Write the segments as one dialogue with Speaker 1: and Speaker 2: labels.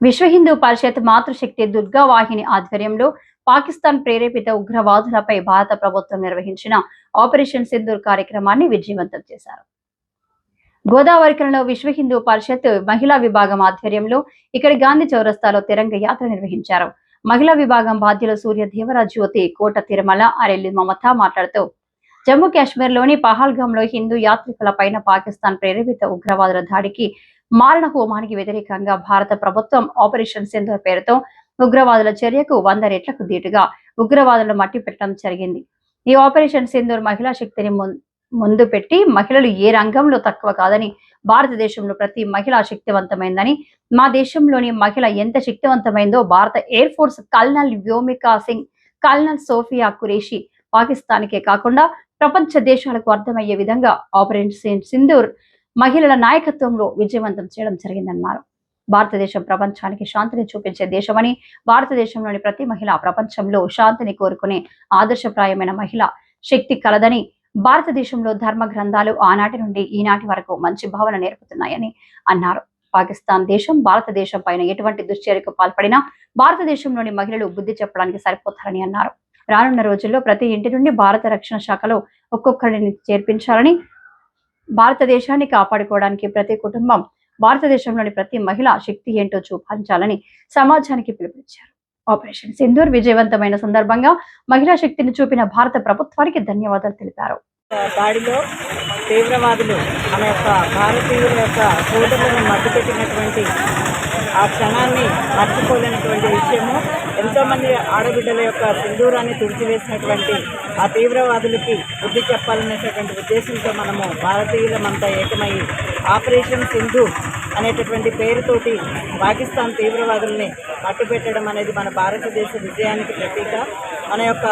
Speaker 1: విశ్వ హిందూ పరిషత్ మాతృశక్తి దుర్గా వాహిని ఆధ్వర్యంలో పాకిస్తాన్ ప్రేరేపిత ఉగ్రవాదులపై భారత ప్రభుత్వం నిర్వహించిన ఆపరేషన్ సింధూర్ కార్యక్రమాన్ని విజయవంతం చేశారు. గోదావరికరంలో విశ్వ హిందూ పరిషత్ మహిళా విభాగం ఆధ్వర్యంలో ఇక్కడి గాంధీ చౌరస్తాలో తిరంగ యాత్ర నిర్వహించారు. మహిళా విభాగం బాధ్యులు సూర్య దేవరాజ్ జ్యోతి కోట తిరుమల అరెల్లి మమత మాట్లాడుతూ జమ్మూ కాశ్మీర్లోని హిందూ యాత్రికుల పైన పాకిస్తాన్ ప్రేరేపిత ఉగ్రవాదుల దాడికి మారణ హోమానికి వ్యతిరేకంగా భారత ప్రభుత్వం ఆపరేషన్ సింధుల పేరుతో ఉగ్రవాదుల చర్యకు వంద రెట్లకు దీటుగా ఉగ్రవాదులను మట్టి పెట్టడం జరిగింది. ఈ ఆపరేషన్ సింధూర్ మహిళా శక్తిని ముందు పెట్టి మహిళలు ఏ రంగంలో తక్కువ కాదని భారతదేశంలో ప్రతి మహిళ శక్తివంతమైందని మా దేశంలోని మహిళ ఎంత శక్తివంతమైందో భారత air force colonel Vyomika Singh colonel Sofiya Qureshi పాకిస్తాన్కే కాకుండా ప్రపంచ దేశాలకు అర్థమయ్యే విధంగా ఆపరేషన్ సింధూర్ మహిళల నాయకత్వంలో విజయవంతం చేయడం జరిగిందన్నారు. భారతదేశం ప్రపంచానికి శాంతిని చూపించే దేశమని భారతదేశంలోని ప్రతి మహిళ ప్రపంచంలో శాంతిని కోరుకునే ఆదర్శప్రాయమైన మహిళ శక్తి కలదని భారతదేశంలో ధర్మ గ్రంథాలు ఆనాటి నుండి ఈనాటి వరకు మంచి భావన నేర్పుతున్నాయని అన్నారు. పాకిస్తాన్ దేశం భారతదేశం పైన ఎటువంటి దుశ్చర్యకు పాల్పడినా భారతదేశంలోని మహిళలు బుద్ధి చెప్పడానికి సరిపోతారని అన్నారు. రానున్న రోజుల్లో ప్రతి ఇంటి నుండి భారత రక్షణ శాఖలో ఒక్కొక్కరిని చేర్పించాలని భారతదేశాన్ని కాపాడుకోవడానికి ప్రతి కుటుంబం భారతదేశంలోని ప్రతి మహిళ శక్తి ఏంటో చూపించాలని సమాజానికి పిలుపునిచ్చారు. ఆపరేషన్ సింధూర్ విజయవంతమైన సందర్భంగా మహిళా శక్తిని చూపిన భారత ప్రభుత్వానికి ధన్యవాదాలు తెలిపారు.
Speaker 2: దాడిలో తీవ్రవాదులు మన యొక్క భారతీయుల యొక్క సోదరులను మట్టుపెట్టినటువంటి ఆ క్షణాన్ని మర్చిపోలేనటువంటి విషయము. ఎంతోమంది ఆడబిడ్డల యొక్క సింధూరాన్ని తుడిచివేసినటువంటి ఆ తీవ్రవాదులకి బుద్ధి చెప్పాలనేటటువంటి ఉద్దేశంతో మనము భారతీయులమంతా ఏకమై ఆపరేషన్ సింధు అనేటటువంటి పేరుతోటి పాకిస్తాన్ తీవ్రవాదుల్ని పట్టుపెట్టడం అనేది మన భారతదేశ విజయానికి ప్రతీక. మన యొక్క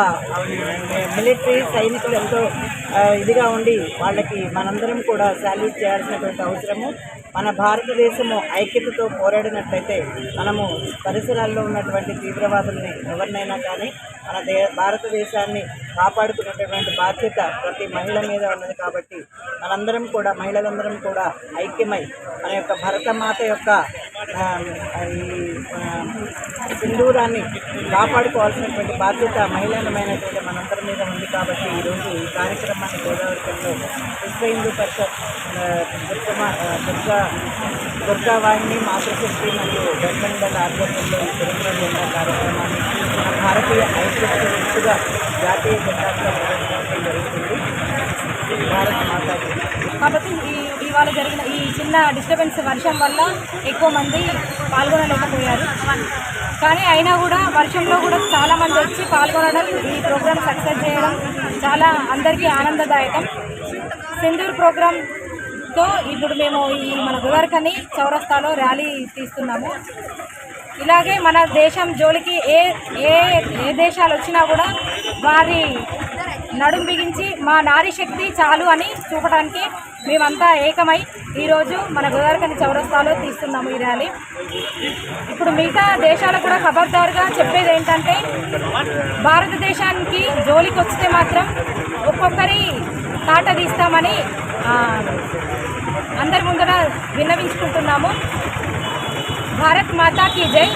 Speaker 2: మిలిటరీ సైనికులు ఎంతో ఇదిగా ఉండి వాళ్ళకి మనందరం కూడా సాల్యూట్ చేయాల్సినటువంటి అవసరము. మన భారతదేశము ఐక్యతతో పోరాడినట్లయితే మనము పరిసరాల్లో ఉన్నటువంటి తీవ్రవాదుల్ని ఎవరినైనా కానీ మన దే భారతదేశాన్ని కాపాడుకున్నటువంటి బాధ్యత ప్రతి మహిళ మీద ఉన్నది కాబట్టి మనందరం కూడా మహిళలందరం కూడా ఐక్యమై మన యొక్క భరతమాత యొక్క ఈ సింధూరాన్ని కాపాడుకోవాల్సినటువంటి బాధ్యత మహిళలమైనటువంటి మనందరి మీద ఉంది కాబట్టి ఈరోజు ఈ కార్యక్రమాన్ని గోదావరిలో విశ్వ హిందూ పరిషత్ దుర్గమ దుర్గమా దుర్గా దుర్గా మాతృశక్తి మరియు గర్భండల ఆధ్వర్యంలో ఈ తిరుమల జెండా కార్యక్రమాన్ని మన భారతీయ ఐక్యత జాతీయ జెండాగా ప్రదర్శించడం జరుగుతుంది. భారత మాతాజీ
Speaker 3: కాబట్టి ఈ ఇవాళ జరిగిన ఈ చిన్న డిస్టర్బెన్స్ వర్షం వల్ల ఎక్కువ మంది పాల్గొనలేకపోయారు. కానీ అయినా కూడా వర్షంలో కూడా చాలామంది వచ్చి పాల్గొనడం ఈ ప్రోగ్రాం సక్సెస్ చేయడం చాలా అందరికీ ఆనందదాయకం. సింధూర్ ప్రోగ్రామ్తో ఇప్పుడు మేము ఈ మన గువర్కని చౌరస్తాలో ర్యాలీ తీస్తున్నాము. ఇలాగే మన దేశం జోలికి ఏ ఏ ఏ దేశాలు వచ్చినా కూడా వారి నడుం బిగించి మా నారీ శక్తి చాలు అని చూపడానికి మేమంతా ఏకమై ఈరోజు మన గోదావరికని చౌరస్తాలో తీస్తున్నాము ఈ ర్యాలీ. ఇప్పుడు మిగతా దేశాలకు కూడా ఖబర్దారుగా చెప్పేది ఏంటంటే భారతదేశానికి జోలికి వస్తే మాత్రం ఒక్కొక్కరి తాట తీస్తామని అందరి ముందర విన్నవించుకుంటున్నాము. భారత్ మాతాకి జై.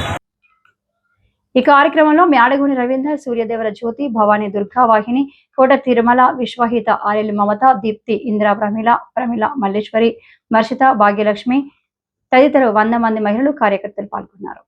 Speaker 1: ఈ కార్యక్రమంలో మ్యాడగూని రవీందర్ సూర్యదేవర జ్యోతి భవానీ దుర్గా వాహిని కోట తిరుమల విశ్వహిత ఆర్యలు మమత దీప్తి ఇందిరా ప్రమిళ ప్రమిళ మల్లేశ్వరి మర్షిత భాగ్యలక్ష్మి తదితర వంద మంది మహిళలు కార్యకర్తలు పాల్గొన్నారు.